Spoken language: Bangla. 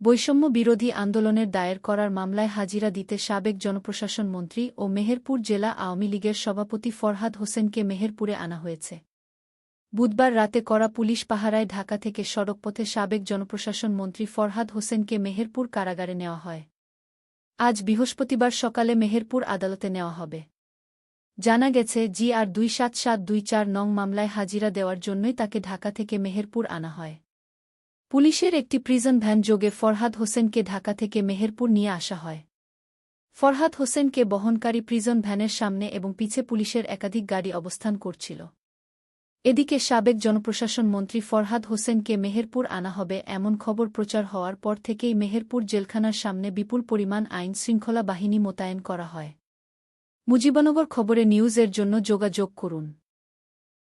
বৈষম্য বিরোধী আন্দোলনের দায়ের করার মামলায় হাজিরা দিতে সাবেক জনপ্রশাসন মন্ত্রী ও মেহেরপুর জেলা আওয়ামী লীগের সভাপতি ফরহাদ হোসেনকে মেহেরপুরে আনা হয়েছে। বুধবার রাতে করা পুলিশ পাহারায় ঢাকা থেকে সড়কপথে সাবেক জনপ্রশাসন মন্ত্রী ফরহাদ হোসেনকে মেহেরপুর কারাগারে নেওয়া হয়। আজ বৃহস্পতিবার সকালে মেহেরপুর আদালতে নেওয়া হবে। জানা গেছে জি আর দুই সাত সাত দুই চার নং মামলায় হাজিরা দেওয়ার জন্যই তাকে ঢাকা থেকে মেহেরপুর আনা হয়। পুলিশের একটি প্রিজন ভ্যান যোগে ফরহাদ হোসেনকে ঢাকা থেকে মেহেরপুর নিয়ে আসা হয়। ফরহাদ হোসেনকে বহনকারী প্রিজন ভ্যানের সামনে এবং পিছে পুলিশের একাধিক গাড়ি অবস্থান করছিল। এদিকে সাবেক জনপ্রশাসন মন্ত্রী ফরহাদ হোসেনকে মেহেরপুর আনা হবে এমন খবর প্রচার হওয়ার পর থেকেই মেহেরপুর জেলখানার সামনে বিপুল পরিমাণ আইন শৃঙ্খলা বাহিনী মোতায়েন করা হয়। মুজিবনগর খবরে নিউজের জন্য যোগাযোগ করুন।